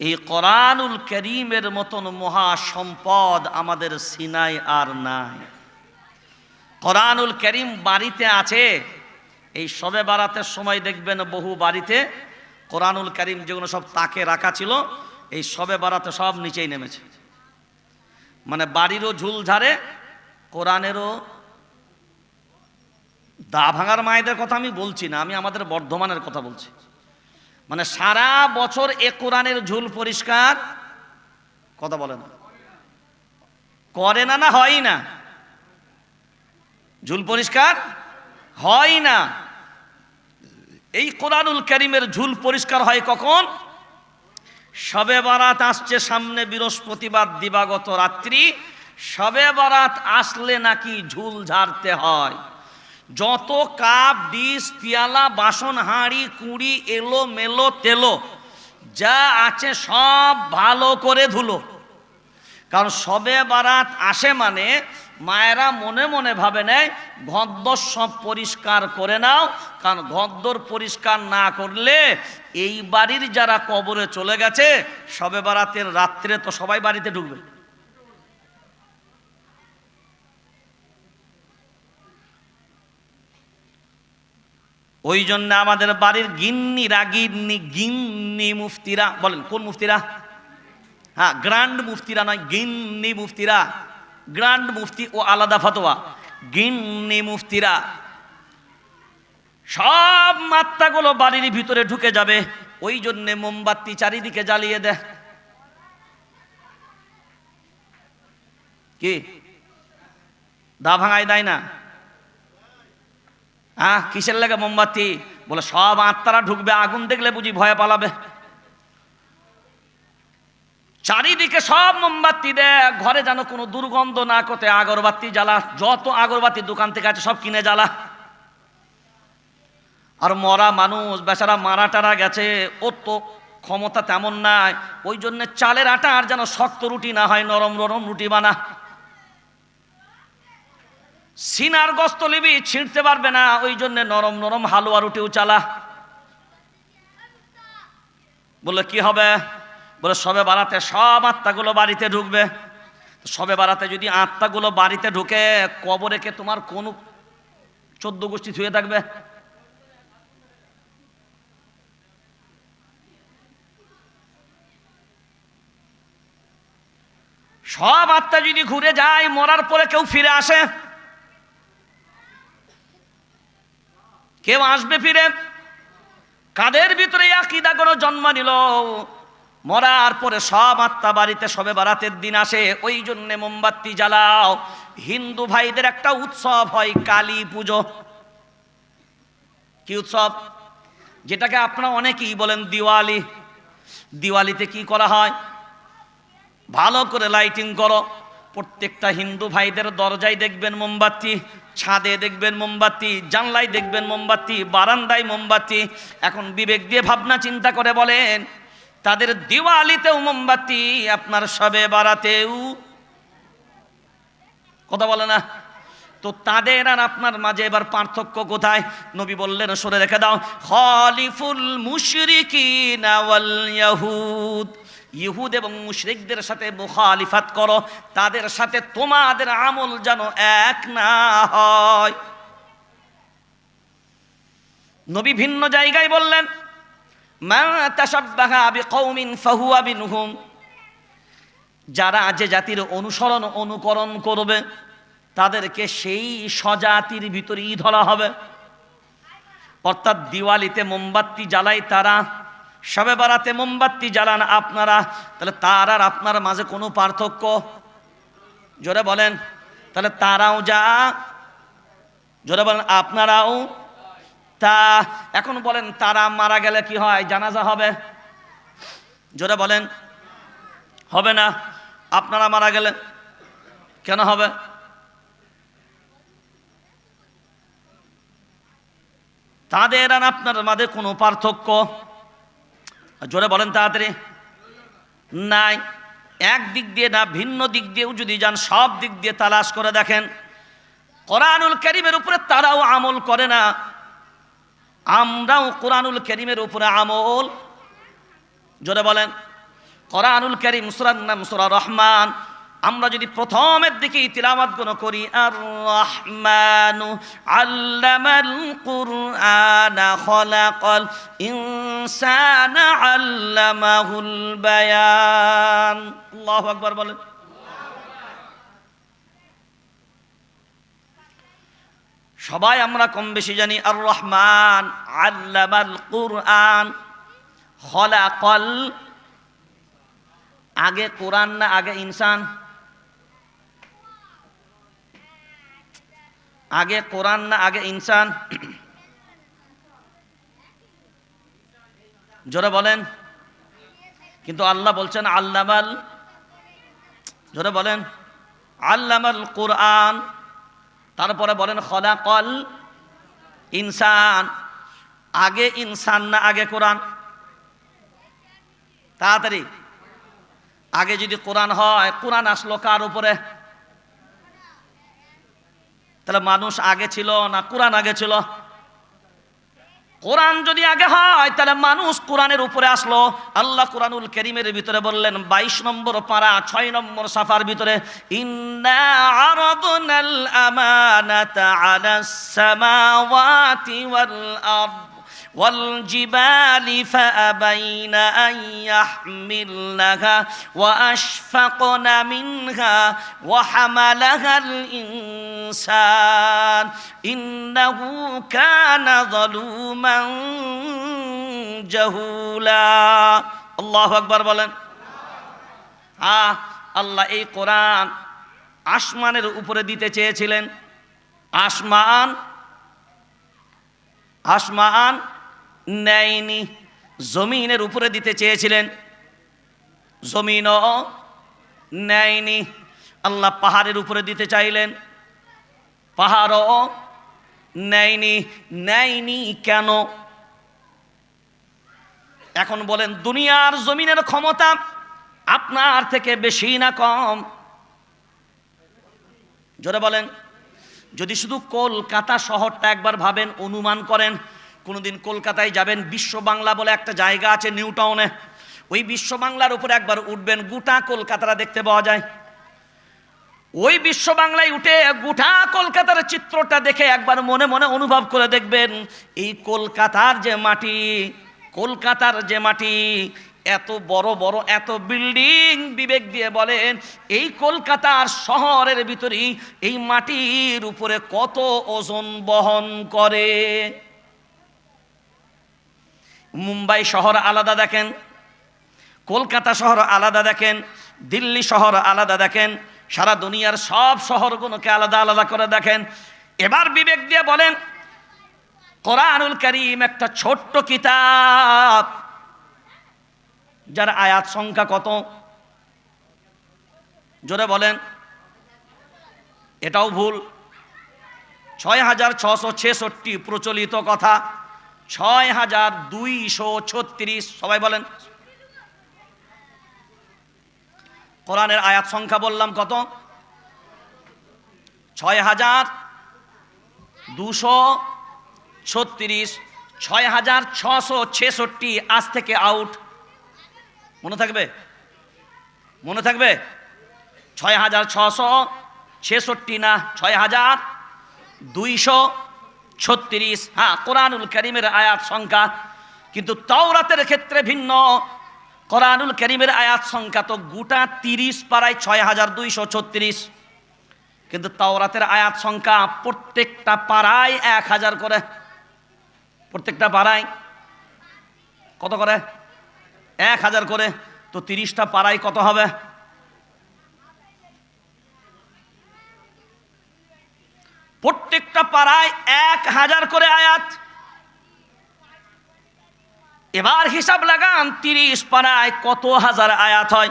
এই কোরআনুল করিমের মতন মহা সম্পদ আমাদের সিনাই আর নাই। কোরআনুল করিম বাড়িতে আছে, এই সবে বারাতের সময় দেখবেন বহু বাড়িতে কোরআনুল করিম যেগুলো সব তাকে রাখা ছিল, এই সবে বারাতে সব নিচেই নেমেছে। মানে বাড়িরও ঝুল ঝাড়ে, কোরআনেরও দা ভাঙার মায়েদের কথা আমি বলছি না, আমি আমাদের বর্ধমানের কথা বলছি। মানে সারা বছর এ কোরআনের ঝুল পরিষ্কার? কথা বলে না। করে না না হয় না। ঝুল পরিষ্কার? হয় না। এই কোরআনুল করিমের ঝুল পরিষ্কার হয় কখন? সবে বারাত আসছে সামনে বৃহস্পতিবার দিবাগত রাত্রি। সবে বারাত আসলে নাকি ঝুল ঝাড়তে হয়। যত কাপ ডিস পিয়ালা, বাসন, হাঁড়ি, কুড়ি, এলো, মেলো, তেলো, যা আছে সব ভালো করে ধুলো। কারণ সবে বারাত আসে মানে মায়েরা মনে মনে ভাবে নেয়, ঘদ্দর সব পরিষ্কার করে নাও, কারণ ঘদ্দর পরিষ্কার না করলে এই বাড়ির যারা কবরে চলে গেছে, সবে বারাতের রাত্রে তো সবাই বাড়িতে ঢুকবে। ওই জন্য আমাদের বাড়ির গিন্নি গিন্নি মুফতিরা, বলেন, কোন মুফতিরা? হ্যাঁ গ্র্যান্ড মুফতিরা নয়, গিন্নি মুফতিরা। গ্র্যান্ড মুফতি ও আলাদা ফতোয়া। গিন্নি মুফতিরা। সব মাত্রাগুলো বাড়ির ভিতরে ঢুকে যাবে ওই জন্যে মোমবাতি চারিদিকে জ্বালিয়ে দেয় কি? দা ভাঙায় দেয় না? হ্যাঁ কিসের লাগে মোমবাতি? বলে, সব আত্মারা ঢুকবে, আগুন দেখলে বুঝি ভয়ে পালাবে। চারিদিকে সব মোমবাতি দেয় ঘরে যেন কোনো দুর্গন্ধ না করতে আগরবাতি জ্বালা, যত আগরবাতি দোকান থেকে আছে, সব কিনে জ্বালা। আর মরা মানুষ, বেচারা মারা টারা গেছে ওর তো ক্ষমতা তেমন নাই, ওই জন্য চালের আটা আর যেন শক্ত রুটি না হয়, নরম নরম রুটি বানা। সিনার গস্ত লিবি ছিঁড়তে পারবে না, ওই জন্য নরম নরম হালুয়া রুটিও চালা বলে কি হবে? বলে সবে বাড়াতে সব আত্মাগুলো বাড়িতে ঢুকবে। সবে বাড়াতে যদি আত্মাগুলো বাড়িতে ঢুকে, কবরে কে তোমার কোন চোদ্দ গোষ্ঠী ধুয়ে থাকবে? সব আত্মা যদি ঘুরে যায়, মরার পরে কেউ ফিরে আসে। কেউ আসবে ফিরে? কাদের ভিতরে আকিদা? কোনো জন্ম নিল। মরার পরে সব আত্মা বাড়িতে সবে বারাতের দিন আসে। ওই জন্যে মোমবাতি জ্বালাও। হিন্দু ভাইদের একটা উৎসব হয়, কালী পুজো। কি উৎসব? যেটাকে আপনারা অনেকেই বলেন দিওয়ালি। দিওয়ালিতে কি করা হয়? ভালো করে লাইটিং করো। প্রত্যেকটা হিন্দু ভাইদের দরজায় দেখবেন মোমবাতি। ছাদে দেখবেন মোমবাতি, জানলায় দেখবেন মোমবাতি, বারান্দায় মোমবাতি। এখন বিবেক দিয়ে ভাবনা চিন্তা করে বলেন, তাদের দিওয়ালিতেও মোমবাতি, আপনার সবে বাড়াতেও কথা বলে না? তো তাদের আর আপনার মাঝে এবার পার্থক্য কোথায়? নবী বললেন, সরে রেখে দাও। খলিফুল মুশরিকিন ওয়াল ইয়াহুদ। ইহুদ এবং মুশরিকদের সাথে মুখালিফাত করো, তাদের সাথে তোমাদের আমল যেন এক না হয়। নবী ভিন্ন জায়গায় বললেন যারা যে জাতির অনুসরণ অনুকরণ করবে, তাদেরকে সেই স্বজাতির ভিতরেই ধরা হবে। অর্থাৎ দিওয়ালিতে মোমবাতি জ্বালায় তারা সবে বারাতে মোমবাতি জ্বালান আপনারা, তাহলে তার আর আপনার মাঝে কোনো পার্থক্য? জোরে বলেন, তাহলে তারাও যা, জোরে বলেন, আপনারাও তা। এখন বলেন, তারা মারা গেলে কি হয়, জানাজা হবে? জোরে বলেন, হবে না, আপনারা মারা গেলে কেন হবে? তাদের আর আপনার মাঝে কোনো পার্থক্য? জোরে বলেন তাড়াতাড়ি। নাই, এক দিক দিয়ে না, ভিন্ন দিক দিয়েও যদি যান, সব দিক দিয়ে তালাশ করে দেখেন। কোরআনুল করিমের উপরে তারাও আমল করে না। আমরাও কোরআনুল করিমের উপরে আমল। জোরে বলেন, কোরআনুল করিম সুরার সুরা রহমান। আমরা যদি প্রথমের দিকে তিলাওয়াত গুণ করি আর রহমানু আল্লামাল কুরআনা খলাকাল ইনসানা আল্লামাহুল বায়ান। আল্লাহু আকবার বলেন। সবাই আমরা কম বেশি জানি আর রহমান আল্লামাল কুরআন খলাকল। আগে কোরআন না, আগে ইনসান। আগে কোরআন না, আগে ইনসান। জোরে বলেন। কিন্তু আল্লাহ বলছেন, আল্লামাল, জোরে বলেন। আল্লামাল কোরআন। তারপরে বলেন, খলাকল ইনসান। আগে ইনসান না, আগে কোরআন। তাড়াতাড়ি। আগে যদি কোরআন হয়, কোরআন আসলো কার উপরে? তাহলে মানুষ আগে ছিল না কোরআন আগে ছিল? কোরআন যদি আগে হয়, তাহলে মানুষ কোরআনের উপরে আসলো। আল্লাহ কোরআনুল করিমের ভিতরে বললেন, বাইশ নম্বর পারা ছয় নম্বর সাফার ভিতরে, ইন্না আরাদনাল আমানাতা আলাস সামাওয়াতি ওয়াল আরদ والجبال فأبين أن يحملنها وأشفقن منها وحملها الإنسان إنه كان ظلوما جهولا الله أكبر বলেন হ্যাঁ আল্লাহ এই কোরআন আসমানের উপরে দিতে চেয়েছিলেন আসমান আসমান নেয়নি। জমিনের উপরে দিতে চেয়েছিলেন। জমিনও নেয়নি। আল্লাহ পাহাড়ের উপরে দিতে চাইলেন। পাহাড়ও নেয়নি। নেয়নি কেন? এখন বলেন, দুনিয়ার জমিনের ক্ষমতা আপনার থেকে বেশি না কম? জোরে বলেন, যদি শুধু কলকাতা শহরটা একবার ভাবেন, অনুমান করেন কোনোদিন কলকাতায় যাবেন বিশ্ব বাংলা বলে একটা জায়গা আছে নিউ টাউনে। ওই বিশ্ব বাংলার উপরে একবার উঠবেন, গোটা কলকাতাটা দেখতে পাওয়া যায়। ওই বিশ্ব বাংলায় উঠে গোটা কলকাতার চিত্রটা দেখে একবার মনে মনে অনুভব করে দেখবেন, এই কলকাতার যে মাটি, কলকাতার যে মাটি, এত বড় বড়, এত বিল্ডিং, বিবেক দিয়ে বলেন, এই কলকাতার শহরের ভিতরেই এই মাটির উপরে কত ওজন বহন করে। মুম্বাই শহর আলাদা দেখেন, কলকাতা শহর আলাদা দেখেন, দিল্লি শহর আলাদা দেখেন, সারা দুনিয়ার সব শহরগুলোকে আলাদা আলাদা করে দেখেন। এবার বিবেক দিয়ে বলেন, কোরআনুল করিম একটা ছোট্ট কিতাব, যার আয়াত সংখ্যা কত? জোরে বলেন, এটাও ভুল। ছয় হাজার ছশো ছেষট্টি প্রচলিত কথা। ছয় হাজার দুইশো ছত্রিশ। সবাই বলেন। কোরআনের আয়াত সংখ্যা বললাম কত? ছয় হাজার দুশো ছত্রিশ, ছয় হাজার ছশো ছেষট্টি আজ থেকে আউট। মনে থাকবে? মনে থাকবে? ছয় হাজার ছশো ছেষট্টি না, ছয় হাজার দুইশো ছত্রিশ হ্যাঁ কোরআনুল করিমের আয়াত সংখ্যা, কিন্তু তাওরাতের ক্ষেত্রে ভিন্ন। কোরআনুল করিমের আয়াত সংখ্যা তো গোটা তিরিশ পাড়ায় ছয় হাজার দুইশো ছত্রিশ। কিন্তু তাওরাতের আয়াত সংখ্যা প্রত্যেকটা পাড়ায় এক হাজার করে। প্রত্যেকটা পাড়ায় কত করে? এক হাজার করে। তো তিরিশটা পাড়ায় কত হবে? প্রত্যেকটা পাড়ায় এক হাজার করে আয়াত। এবার হিসাব লাগান, তিরিশ পাড়ায় কত হাজার আয়াত হয়?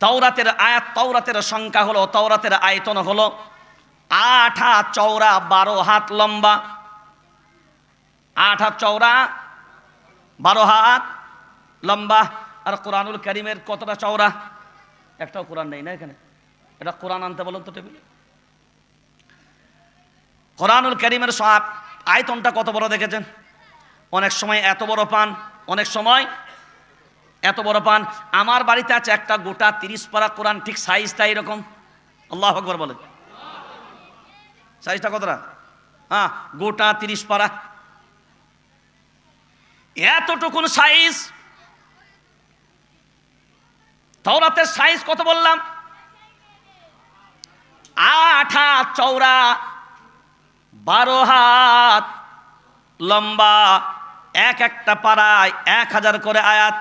তৌরাতের আয়াত তৌরাতের সংখ্যা হলো তৌরাতের আয়তন হলো আট হাত চৌড়া বারো হাত লম্বা। আট হাত চৌড়া বারো হাত লম্বা। আর কোরআনুল করিমের কতটা চওড়া? একটাও কোরআন নেই না এখানে? এটা কোরআন আনতে বলুন তো টেবিলে। কোরআনুল করিমের সব আয়তনটা কত বড় দেখেছেন? অনেক সময় এত বড় পান, অনেক সময় এত বড় পান। আমার বাড়িতে আছে একটা গোটা তিরিশ পারা কোরআন, ঠিক সাইজটা এরকম। আল্লাহ আকবর বলে সাইজটা কতটা? হ্যাঁ গোটা তিরিশ পারা। এতটুকুন সাইজ তাওরাতের সাইজ কত বললাম? হাত চওড়া বারো হাত, লম্বা, এক একটা পাড়ায় এক হাজার করে আয়াত।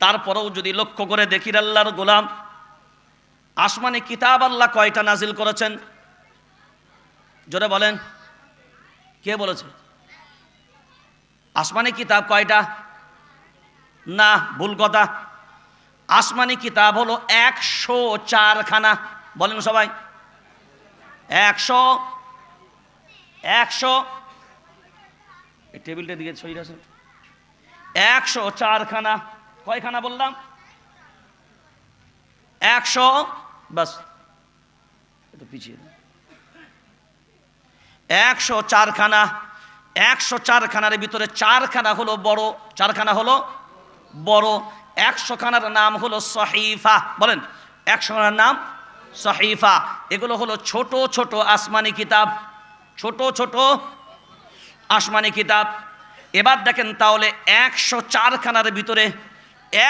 তারপরেও যদি লক্ষ্য করে দেখি আল্লাহর গোলাম, আসমানে কিতাব আল্লাহ কয়টা নাজিল করেছেন? জোরে বলেন, কে বলেছে? আসমানি কিতাব কয়টা? না, ভুল কথা। আসমানি কিতাব হলো একশো চারখানা। বলেন সবাই। একশো একশো। এই টেবিলটা দিকে সই আছে একশো, চারখানা। কয়খানা বললাম? একশো বাস একটু পিছিয়ে। একশো, চারখানা। একশো, চারখানার ভিতরে চারখানা হলো বড়, চারখানা হলো বড়। একশো খানার নাম হলো সহিফা। বলেন একশো খানার নাম সহিফা, এগুলো হলো ছোট ছোট আসমানি কিতাব। ছোট ছোট আসমানি কিতাব। এবার দেখেন তাহলে একশো চারখানার ভিতরে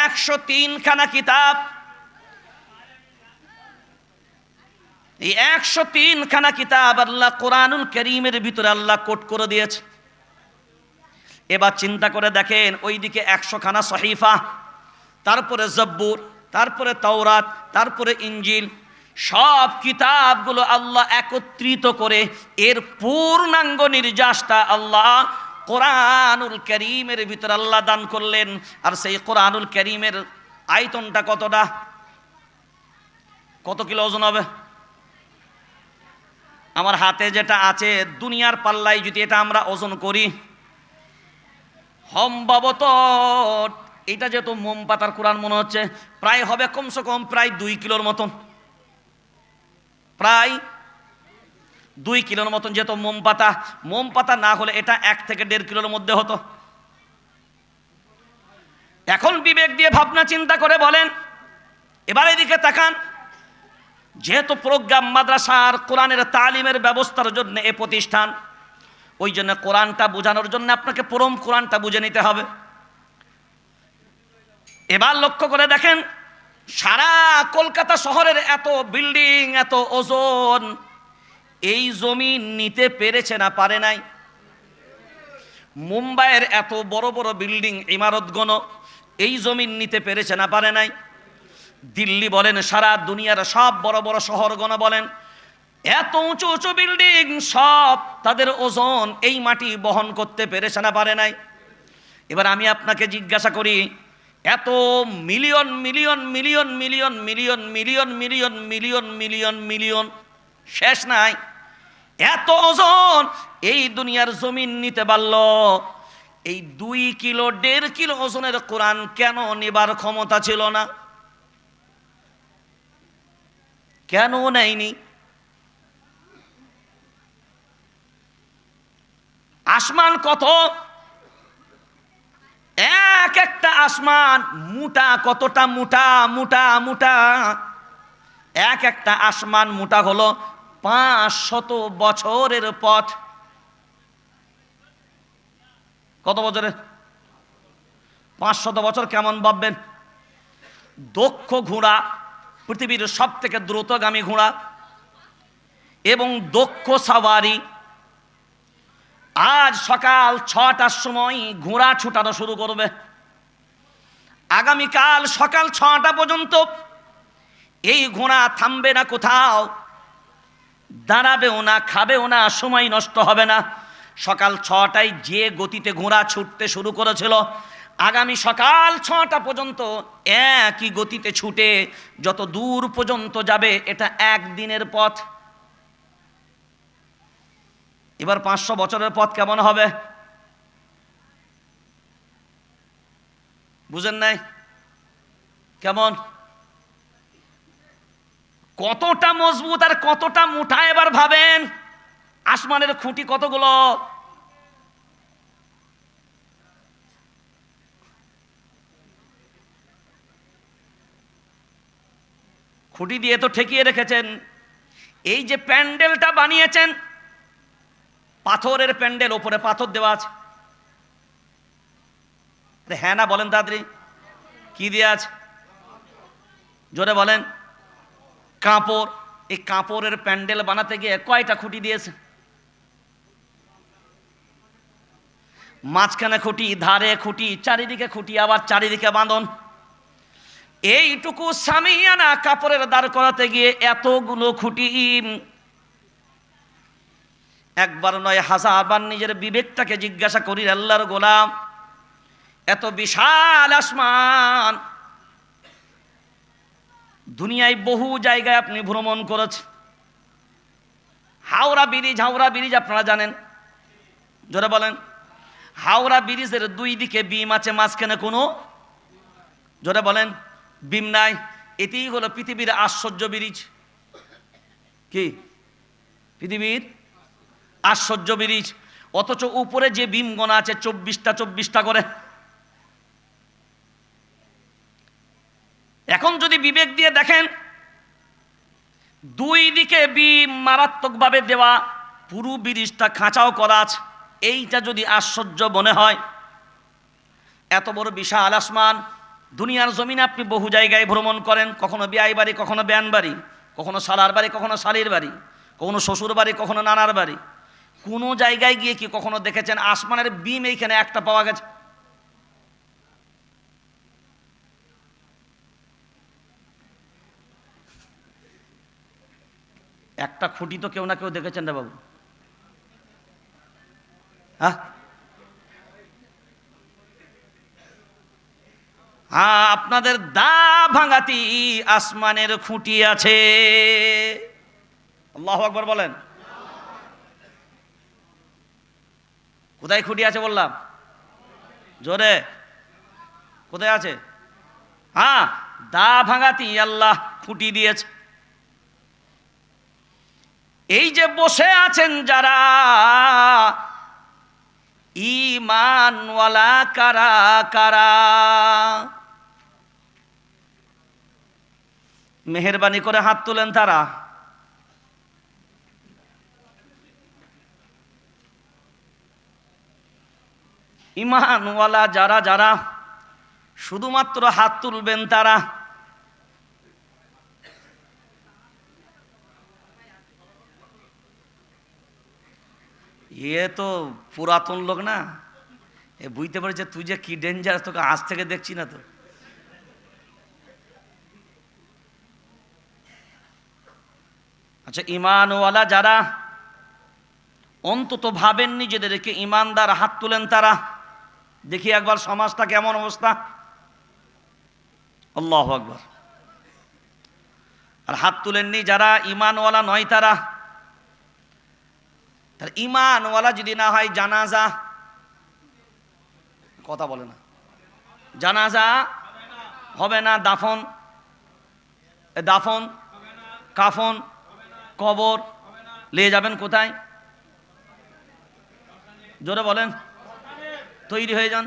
একশো তিনখানা কিতাব। এই একশো তিনখানা কিতাব আল্লাহ কোরআনুল করিমের ভিতরে আল্লাহ কোট করে দিয়েছে। এবার চিন্তা করে দেখেন ওইদিকে একশো খানা সহিফা, তারপরে জব্বুর, তারপরে তাওরাত, তারপরে ইঞ্জিল সব কিতাবগুলো আল্লাহ একত্রিত করে এর পূর্ণাঙ্গ নির্যাসটা আল্লাহ কোরআনুল করিমের ভিতরে আল্লাহ দান করলেন। আর সেই কোরআনুল করিমের আয়তনটা কতটা? কত কিলো ওজন হবে? আমার হাতে যেটা আছে, দুনিয়ার পাল্লায় যদি এটা আমরা ওজন করি, সম্ভবত এটা যেহেতু মোম পাতার কোরআন মনে হচ্ছে, প্রায় হবে কমসে কম প্রায় দুই কিলোর মতন। প্রায় দুই কিলোর মতন যেহেতু মোম পাতা মোম পাতা না হলে এটা এক থেকে দেড় কিলোর মধ্যে হতো। এখন বিবেক দিয়ে ভাবনা চিন্তা করে বলেন, এবার এদিকে তাকান। যেহেতু প্রোগ্রাম মাদ্রাসার কোরআনের তালিমের ব্যবস্থার জন্য এ প্রতিষ্ঠান, ওই জন্য কোরআনটা বোঝানোর জন্য আপনাকে পরম কোরআনটা বুঝে নিতে হবে। এবার লক্ষ্য করে দেখেন সারা কলকাতা শহরের এত বিল্ডিং, এত ওজন, এই জমি নিতে পেরেছে না, পারে নাই। মুম্বাইয়ের এত বড় বড় বিল্ডিং ইমারতগণ এই জমিন নিতে পেরেছে না, পারে নাই। দিল্লি বলেন, সারা দুনিয়ার সব বড় বড় শহরগণ বলেন, এত উঁচু উঁচু বিল্ডিং, সব তাদের ওজন এই মাটি বহন করতে পেরেছে না, পারে নাই। এবার আমি আপনাকে জিজ্ঞাসা করি এত million million million million million million million million million million শেষ নাই এত ওজন এই দুনিয়ার জমিন নিতে পারল এই দুই কিলো দেড় কিলো ওজনের কোরআন কেন নেবার ক্ষমতা ছিল না কেন নেয়নি আসমান কত এক একটা আসমান মোটা, কতটা মোটা মোটা মোটা? এক একটা আসমান মোটা হলো পাঁচ শত বছরের পথ। কত বছরের পাঁচ শত বছর কেমন ভাববেন? দক্ষ ঘোড়া, পৃথিবীর সব থেকে দ্রুতগামী ঘোড়া এবং দক্ষ সাওয়ারি আজ সকাল ছটার সময় ঘোড়া ছুটানো শুরু করবে। আগামীকাল সকাল ছটা পর্যন্ত এই ঘোড়া থামবে না কোথাও, দাঁড়াবেও না, খাবেও না, সময় নষ্ট হবে না। সকাল ছটায় যে গতিতে ঘোড়া ছুটতে শুরু করেছিল, আগামী সকাল ছটা পর্যন্ত একই গতিতে ছুটে যত দূর পর্যন্ত যাবে, এটা একদিনের পথ। এবার পাঁচশো বছরের পথ কেমন হবে? বুঝেন নাই? কেমন? কতটা মজবুত আর কতটা মোটা এবার ভাবেন? আসমানের খুঁটি কতগুলো? খুঁটি দিয়ে তো ঠেকিয়ে রেখেছেন। এই যে প্যান্ডেলটা বানিয়েছেন পাথরের প্যান্ডেল, ওপরে পাথর দেওয়া আছে। হ্যাঁ না, বলেন তাড়াতাড়ি। কি দিয়ে আছে? জোরে বলেন। কাপড়, এই কাপড়ের প্যান্ডেল বানাতে গিয়ে কয়টা খুঁটি দিয়েছে? মাঝখানে খুঁটি, ধারে খুঁটি, চারিদিকে খুঁটি, আবার চারিদিকে বাঁধন। এইটুকু সামিয়ানা কাপড়ের দাঁড় করাতে গিয়ে এতগুলো খুঁটি একবার নয় হাজারবার নিজের বিবেকটাকে জিজ্ঞাসা করি, আল্লাহর গোলাম, এত বিশাল আসমান। দুনিয়ায় বহু জায়গায় আপনি ভ্রমণ করেছেন। হাওড়া ব্রিজ হাওড়া ব্রিজ আপনারা জানেন। জোরে বলেন। হাওড়া ব্রিজের দুই দিকে বিম আছে, মাঝখানে কোনো? জোরে বলেন। বিম নাই। এটিই হলো পৃথিবীর আশ্চর্য ব্রিজ। কি? পৃথিবীর আশ্চর্য ব্রিজ। অথচ উপরে যে বিম গোনা আছে, চব্বিশটা চব্বিশটা করে। এখন যদি বিবেক দিয়ে দেখেন, দুই দিকে বিম মারাত্মকভাবে দেওয়া, পুরু ব্রিজটা খাঁচাও করা আছে। এইটা যদি আশ্চর্য মনে হয়, এত বড় বিশাল আসমান, দুনিয়ার জমিনে আপনি বহু জায়গায় ভ্রমণ করেন, কখনো বিয়াই বাড়ি, কখনো ব্যান বাড়ি, কখনো সালার বাড়ি, কখনো শালির বাড়ি, কখনো শ্বশুর বাড়ি, কখনো নানার বাড়ি। কোনো জায়গায় গিয়ে কি কখনো দেখেছেন? আসমানের বিম এইখানে একটা পাওয়া গেছে? একটা খুঁটি তো কেউ না কেউ দেখেছেন রে বাবু। হ্যাঁ? হ্যাঁ আপনাদের দা ভাঙাতি আসমানের খুঁটি আছে। আল্লাহ আকবর বলেন। কোথায় খুঁটি আছে বললাম? জোরে। কোথায় আছে? হ্যাঁ দা ভাঙাতি, আল্লাহ খুঁটি দিয়েছে। এই যে বসে আছেন যারা ইমানওয়ালা কারা কারা? মেহরবানি করে হাত তুলেন তারা। ইমানওয়ালা যারা যারা শুধুমাত্র হাত তুলবেন তারা। ইয়ে তো পুরাতন লোক না। এ বুঝতে পারছে তুই যে কি ডেঞ্জার তোকে আজ থেকে দেখছি না তো। আচ্ছা ইমানওয়ালা যারা, অন্তত ভাবেন নিজেদেরকে ইমানদার হাত তুলেন তারা। দেখি একবার সমাজটা কেমন অবস্থা। আল্লাহ আকবর। আর হাত তুলেননি যারা ইমানওয়ালা নয় তারা। তার ইমানওয়ালা যদি না হয় জানাজা কথা বলে না। জানাজা হবে না দাফন। দাফন, কাফন, কবর, নিয়ে যাবেন কোথায়? জোরে বলেন। তৈরি হয়ে যান।